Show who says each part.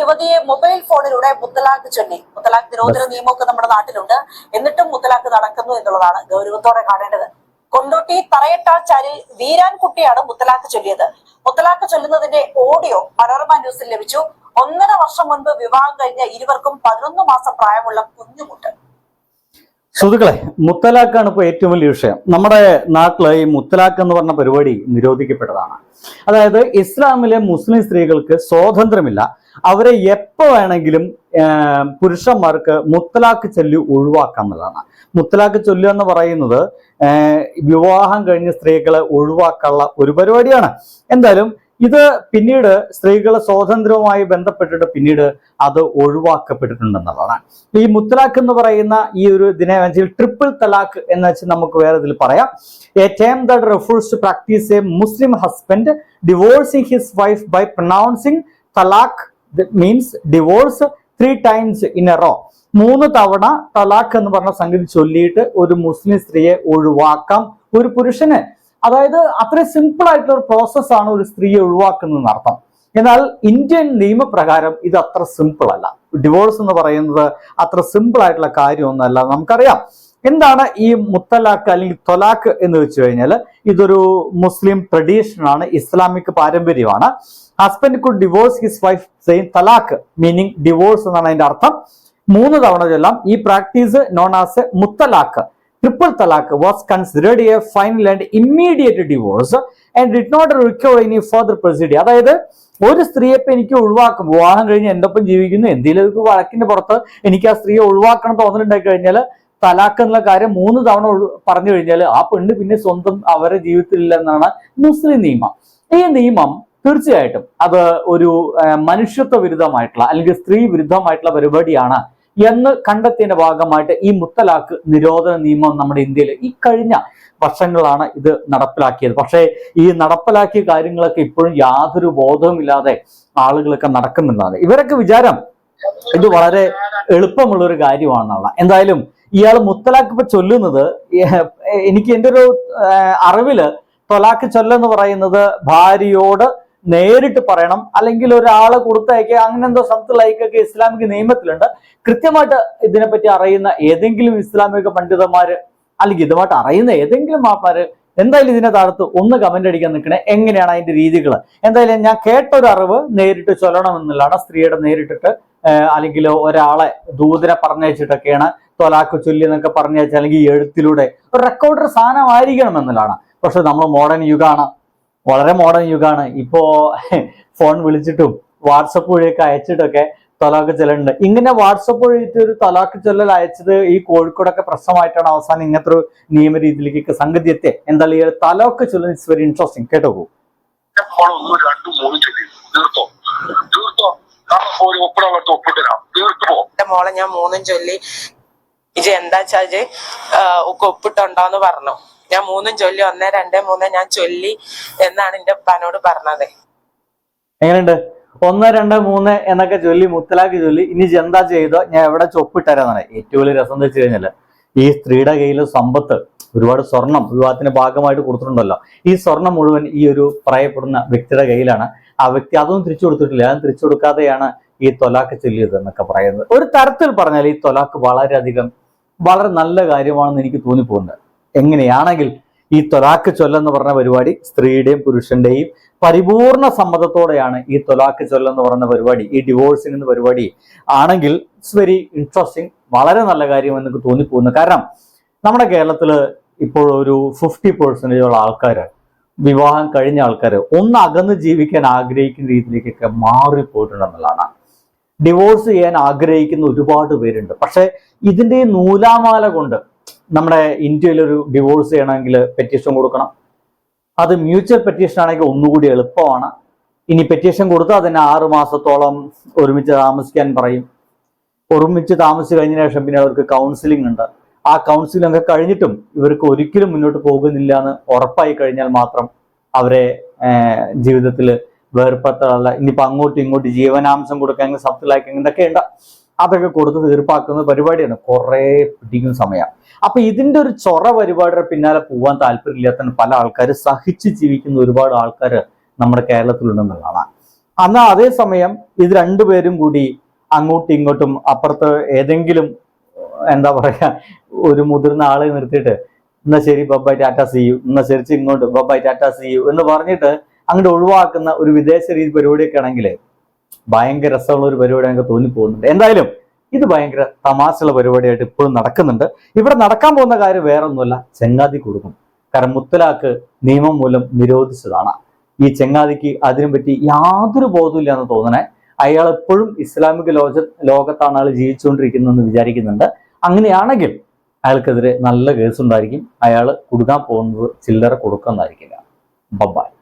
Speaker 1: യുവതിയെ മൊബൈൽ ഫോണിലൂടെ മുത്തലാഖ് ചൊല്ലി മുത്തലാഖ് നിരോധന നിയമമൊക്കെ നമ്മുടെ നാട്ടിലുണ്ട്. എന്നിട്ടും മുത്തലാഖ് നടക്കുന്നു എന്നുള്ളതാണ് ഗൗരവത്തോടെ കാണേണ്ടത്. കൊണ്ടോട്ടി തറയട്ടാച്ചാലിൽ വീരാൻകുട്ടിയാണ് മുത്തലാഖ് ചൊല്ലിയത്. മുത്തലാഖ് ചൊല്ലുന്നതിന്റെ ഓഡിയോ മനോരമ ന്യൂസിൽ ലഭിച്ചു. ഒന്നര വർഷം മുൻപ് വിവാഹം കഴിഞ്ഞ ഇരുവർക്കും പതിനൊന്ന് മാസം പ്രായമുള്ള കുഞ്ഞുമുട്ട്.
Speaker 2: സുഹൃത്തുക്കളെ മുത്തലാഖാണ് ഇപ്പോൾ ഏറ്റവും വലിയ വിഷയം. നമ്മുടെ നാട്ടിൽ ഈ മുത്തലാഖ് എന്ന് പറഞ്ഞ പരിപാടി നിരോധിക്കപ്പെട്ടതാണ്. അതായത് ഇസ്ലാമിലെ മുസ്ലിം സ്ത്രീകൾക്ക് സ്വാതന്ത്ര്യമില്ല. അവരെ എപ്പോ വേണമെങ്കിലും പുരുഷന്മാർക്ക് മുത്തലാഖ് ചൊല്ലി ഒഴിവാക്കാവുന്നതാണ് മുത്തലാഖ് ചൊല്ലു എന്ന് പറയുന്നത് വിവാഹം കഴിഞ്ഞ് സ്ത്രീകളെ ഒഴിവാക്കാനുള്ള ഒരു പരിപാടിയാണ്. എന്തായാലും ഇത് പിന്നീട് സ്ത്രീകളെ സ്വാതന്ത്ര്യവുമായി ബന്ധപ്പെട്ടിട്ട് പിന്നീട് അത് ഒഴിവാക്കപ്പെട്ടിട്ടുണ്ടെന്നുള്ളതാണ്. ഈ മുത്തലാഖ് എന്ന് പറയുന്ന ഈ ഒരു ഇതിനെ വെച്ചാൽ ട്രിപ്പിൾ തലാഖ് എന്ന് വെച്ച് നമുക്ക് വേറെ ഇതിൽ പറയാം. A time that refers to practice a Muslim husband divorcing his wife by pronouncing talaq means divorce three times in a row മൂന്ന് തവണ തലാഖ് എന്ന് പറഞ്ഞ സംഗതി ചൊല്ലിയിട്ട് ഒരു മുസ്ലിം സ്ത്രീയെ ഒഴിവാക്കാം. ഒരു പുരുഷന്. അതായത് അത്ര സിമ്പിൾ ആയിട്ടുള്ള ഒരു പ്രോസസ്സാണ് ഒരു സ്ത്രീയെ ഒഴിവാക്കുന്നതെന്ന് അർത്ഥം. എന്നാൽ ഇന്ത്യൻ നിയമപ്രകാരം ഇത് അത്ര സിമ്പിൾ അല്ല. ഡിവോഴ്സ് എന്ന് പറയുന്നത് അത്ര സിമ്പിൾ ആയിട്ടുള്ള കാര്യമൊന്നുമല്ല നമുക്കറിയാം. എന്താണ് ഈ മുത്തലാഖ് അല്ലെങ്കിൽ തൊലാഖ് എന്ന് വെച്ച് കഴിഞ്ഞാൽ ഇതൊരു മുസ്ലിം ട്രഡീഷനാണ് ഇസ്ലാമിക് പാരമ്പര്യമാണ്. Husband could divorce his wife same talaq meaning divorce എന്നാണ് അതിന്റെ അർത്ഥം. മൂന്ന് തവണ ചൊല്ലാം ഈ practice known as muthalaq triple talaq was considered a final and immediate divorce and did not recover any further proceed അതായത് ഒരു സ്ത്രീയെ ഇപ്പൊ എനിക്ക് ഒഴിവാക്കും വിവാഹം കഴിഞ്ഞ് എന്റെ ഒപ്പം ജീവിക്കുന്നു എന്തെങ്കിലും ഒരു വഴക്കിന്റെ പുറത്ത് എനിക്ക് ആ സ്ത്രീയെ ഒഴിവാക്കണം തോന്നലുണ്ടായി കഴിഞ്ഞാൽ തലാഖ് എന്നുള്ള കാര്യം മൂന്ന് തവണ പറഞ്ഞു കഴിഞ്ഞാൽ ആ പെണ്ണ് പിന്നെ സ്വന്തം അവരുടെ ജീവിതത്തിലില്ല എന്നാണ് മുസ്ലിം നിയമം. ഈ നിയമം തീർച്ചയായിട്ടും അത് ഒരു മനുഷ്യത്വ വിരുദ്ധമായിട്ടുള്ള അല്ലെങ്കിൽ സ്ത്രീ വിരുദ്ധമായിട്ടുള്ള പരിപാടിയാണ് എന്ന് കണ്ടെത്തിയതിന്റെ ഭാഗമായിട്ട് ഈ മുത്തലാക്ക് നിരോധന നിയമം നമ്മുടെ ഇന്ത്യയിൽ ഈ കഴിഞ്ഞ വർഷങ്ങളാണ് ഇത് നടപ്പിലാക്കിയത്. പക്ഷേ ഈ നടപ്പിലാക്കിയ കാര്യങ്ങളൊക്കെ ഇപ്പോഴും യാതൊരു ബോധവുമില്ലാതെ ആളുകളൊക്കെ നടക്കുന്നുണ്ടാണ്. ഇവരൊക്കെ വിചാരം ഇത് വളരെ എളുപ്പമുള്ള ഒരു കാര്യമാണെന്നുള്ള. എന്തായാലും ഇയാൾ മുത്തലാക്ക് ഇപ്പൊ ചൊല്ലുന്നത് എനിക്ക് എന്റെ ഒരു അറിവിൽ തൊലാഖ് ചൊല്ലെന്ന് പറയുന്നത് ഭാര്യയോട് നേരിട്ട് പറയണം. അല്ലെങ്കിൽ ഒരാളെ കൊടുത്തയക്കുക അങ്ങനെ എന്തോ ലൈക്ക് ഒക്കെ ഇസ്ലാമിക നിയമത്തിലുണ്ട്. കൃത്യമായിട്ട് ഇതിനെപ്പറ്റി അറിയുന്ന ഏതെങ്കിലും ഇസ്ലാമിക പണ്ഡിതന്മാര് അല്ലെങ്കിൽ ഇതുമായിട്ട് അറിയുന്ന ഏതെങ്കിലും ആൾക്കാര് എന്തായാലും ഇതിനെ താഴത്ത് ഒന്ന് കമന്റ് അടിക്കാൻ നിൽക്കണേ. എങ്ങനെയാണ് അതിന്റെ രീതികൾ എന്തായാലും ഞാൻ കേട്ട ഒരു അറിവ് നേരിട്ട് ചൊല്ലണം എന്നുള്ളതാണ്. സ്ത്രീയുടെ നേരിട്ടിട്ട് അല്ലെങ്കിൽ ഒരാളെ ദൂതനെ പറഞ്ഞയച്ചിട്ടൊക്കെയാണ് തൊലാക്ക് ചൊല്ലി എന്നൊക്കെ പറഞ്ഞയച്ച അല്ലെങ്കിൽ എഴുത്തിലൂടെ ഒരു റെക്കോർഡർ സാധനമായിരിക്കണം എന്നുള്ളതാണ്. പക്ഷെ നമ്മൾ മോഡേൺ യുഗമാണ് വളരെ മോഡേൺ യുഗമാണ് ഇപ്പോ ഫോൺ വിളിച്ചിട്ടും വാട്സപ്പ് വഴിയൊക്കെ അയച്ചിട്ടൊക്കെ തലാക്ക് ചെല്ലുന്നുണ്ട് ഇങ്ങനെ വാട്സപ്പ് വഴിയിട്ട് ഒരു തലാക്ക് ചൊല്ലൽ അയച്ചത് ഈ കോഴിക്കോടൊക്കെ പ്രശ്നമായിട്ടാണ് അവസാനം ഇങ്ങനത്തെ ഒരു നിയമ രീതിയിലേക്ക് സംഗതി എത്തിയത് എന്തായാലും ഈ തലാക്ക് ചൊല്ലൽ ഇറ്റ്സ് വെരി ഇൻട്രസ്റ്റിംഗ് കേട്ടോ
Speaker 3: ഒന്നും രണ്ടും മൂന്നും ചൊല്ലി തീർത്തോ? തീർത്തോ? ഒരു
Speaker 4: മോളെ ഞാൻ മൂന്നും ചൊല്ലി. ഇജ് എന്താ വെച്ചാൽ ഒക്കെ ഒപ്പിട്ടുണ്ടോന്ന് പറഞ്ഞു. ഞാൻ മൂന്നും ചൊല്ലി ഒന്ന് രണ്ട് മൂന്ന് ഞാൻ ചൊല്ലി എന്നാണ് എന്റെ ഉപ്പാനോട് പറഞ്ഞത്.
Speaker 2: എങ്ങനെയുണ്ട്? ഒന്ന് രണ്ട് മൂന്ന് എന്നൊക്കെ ചൊല്ലി മുത്തലാക്ക് ചൊല്ലി. ഇനി എന്താ ചെയ്തോ? ഞാൻ എവിടെ ചൊപ്പിട്ടരാന്നാണ് ഏറ്റവും വലിയ രസം വെച്ച് കഴിഞ്ഞാൽ ഈ സ്ത്രീയുടെ കയ്യിൽ സമ്പത്ത് ഒരുപാട് സ്വർണം വിവാഹത്തിന്റെ ഭാഗമായിട്ട് കൊടുത്തിട്ടുണ്ടല്ലോ. ഈ സ്വർണം മുഴുവൻ ഈ ഒരു പറയപ്പെടുന്ന വ്യക്തിയുടെ കയ്യിലാണ്. ആ വ്യക്തി അതൊന്നും തിരിച്ചു കൊടുത്തിട്ടില്ല. അതും തിരിച്ചു കൊടുക്കാതെയാണ് ഈ തൊലാക്ക് ചൊല്ലിയത് എന്നൊക്കെ പറയുന്നത്. ഒരു തരത്തിൽ പറഞ്ഞാൽ ഈ തൊലാക്ക് വളരെയധികം വളരെ നല്ല കാര്യമാണെന്ന് എനിക്ക് തോന്നിപ്പോകുന്നത് എങ്ങനെയാണെങ്കിൽ ഈ തൊലാക്ക് ചൊല്ലെന്ന് പറഞ്ഞ പരിപാടി സ്ത്രീയുടെയും പുരുഷന്റെയും പരിപൂർണ സമ്മതത്തോടെയാണ് ഈ തൊലാക്ക് ചൊല്ലെന്ന് പറഞ്ഞ പരിപാടി ഈ ഡിവോഴ്സിംഗ് എന്ന പരിപാടി. ആണെങ്കിൽ ഇറ്റ്സ് വെരി ഇൻട്രസ്റ്റിംഗ് വളരെ നല്ല കാര്യം എനിക്ക് തോന്നിപ്പോകുന്നു. കാരണം നമ്മുടെ കേരളത്തിൽ ഇപ്പോൾ ഒരു ഫിഫ്റ്റി പെർസെന്റേജ് ഉള്ള ആൾക്കാർ വിവാഹം കഴിഞ്ഞ ആൾക്കാർ ഒന്ന് അകന്ന് ജീവിക്കാൻ ആഗ്രഹിക്കുന്ന രീതിയിലേക്കൊക്കെ മാറിപ്പോയിട്ടുണ്ടെന്നുള്ളതാണ് ഡിവോഴ്സ് ചെയ്യാൻ ആഗ്രഹിക്കുന്ന ഒരുപാട് പേരുണ്ട്. പക്ഷെ ഇതിന്റെ നൂലാമാല കൊണ്ട് നമ്മുടെ ഇന്ത്യയിലൊരു ഡിവോഴ്സ് ചെയ്യണമെങ്കിൽ പെറ്റീഷൻ കൊടുക്കണം. അത് മ്യൂച്വൽ പെറ്റീഷൻ ആണെങ്കിൽ ഒന്നുകൂടി എളുപ്പമാണ്. ഇനി പെറ്റീഷൻ കൊടുത്താൽ തന്നെ ആറു മാസത്തോളം ഒരുമിച്ച് താമസിക്കാൻ പറയും. ഒരുമിച്ച് താമസിച്ച് കഴിഞ്ഞ ശേഷം പിന്നെ അവർക്ക് കൗൺസിലിംഗ് ഉണ്ട്. ആ കൗൺസിലിംഗ് ഒക്കെ കഴിഞ്ഞിട്ടും ഇവർക്ക് ഒരിക്കലും മുന്നോട്ട് പോകുന്നില്ല എന്ന് ഉറപ്പായി കഴിഞ്ഞാൽ മാത്രം അവരെ ജീവിതത്തിൽ വേർപെടുത്താനുള്ള ഇനിയിപ്പോൾ അങ്ങോട്ടും ഇങ്ങോട്ടും ജീവനാംശം കൊടുക്കാൻ സബ്സിലാക്കി ഇതൊക്കെ ഉണ്ട് അതൊക്കെ കൊടുത്ത് തീർപ്പാക്കുന്ന പരിപാടിയാണ്. കുറേ പിടിക്കുന്ന സമയം. അപ്പൊ ഇതിന്റെ ഒരു ചൊറ പരിപാടിയുടെ പിന്നാലെ പോകാൻ താല്പര്യമില്ലാത്ത പല ആൾക്കാർ സഹിച്ച് ജീവിക്കുന്ന ഒരുപാട് ആൾക്കാർ നമ്മുടെ കേരളത്തിലുണ്ടെന്നുള്ളതാണ്. എന്നാൽ അതേസമയം ഇത് രണ്ടുപേരും കൂടി അങ്ങോട്ടും ഇങ്ങോട്ടും അപ്പുറത്ത് ഏതെങ്കിലും എന്താ പറയാ ഒരു മുതിർന്ന ആളെ നിർത്തിയിട്ട് എന്നാ ശരി ബബായ് ടാറ്റ സിയു എന്നാ ശരി ഇങ്ങോട്ട്. ബബായ് ടാറ്റ സിയു എന്ന് പറഞ്ഞിട്ട് അങ്ങോട്ട് ഒഴിവാക്കുന്ന ഒരു വിദേശ രീതി പരിപാടിയൊക്കെ ആണെങ്കിൽ ഭയങ്കര രസമുള്ള ഒരു പരിപാടി ഞങ്ങൾക്ക് തോന്നിപ്പോകുന്നുണ്ട്. എന്തായാലും ഇത് ഭയങ്കര തമാശയുള്ള പരിപാടിയായിട്ട് ഇപ്പോഴും നടക്കുന്നുണ്ട്. ഇവിടെ നടക്കാൻ പോകുന്ന കാര്യം വേറെ ഒന്നുമല്ല ചെങ്ങാതി കൊടുക്കും കാരണം മുത്തലാക്ക് നിയമം മൂലം നിരോധിച്ചതാണ്. ഈ ചെങ്ങാതിക്ക് അതിനെപ്പറ്റി യാതൊരു ബോധമില്ല എന്ന് തോന്നണേ. അയാൾ എപ്പോഴും ഇസ്ലാമിക ലോക ലോകത്താണ് അയാൾ ജീവിച്ചുകൊണ്ടിരിക്കുന്നതെന്ന് വിചാരിക്കുന്നുണ്ട്. അങ്ങനെയാണെങ്കിൽ അയാൾക്കെതിരെ നല്ല കേസ് ഉണ്ടായിരിക്കും അയാൾ കൊടുക്കാൻ പോകുന്നത് ചില്ലറ കൊടുക്കുന്നതായിരിക്കില്ല. ബബായ്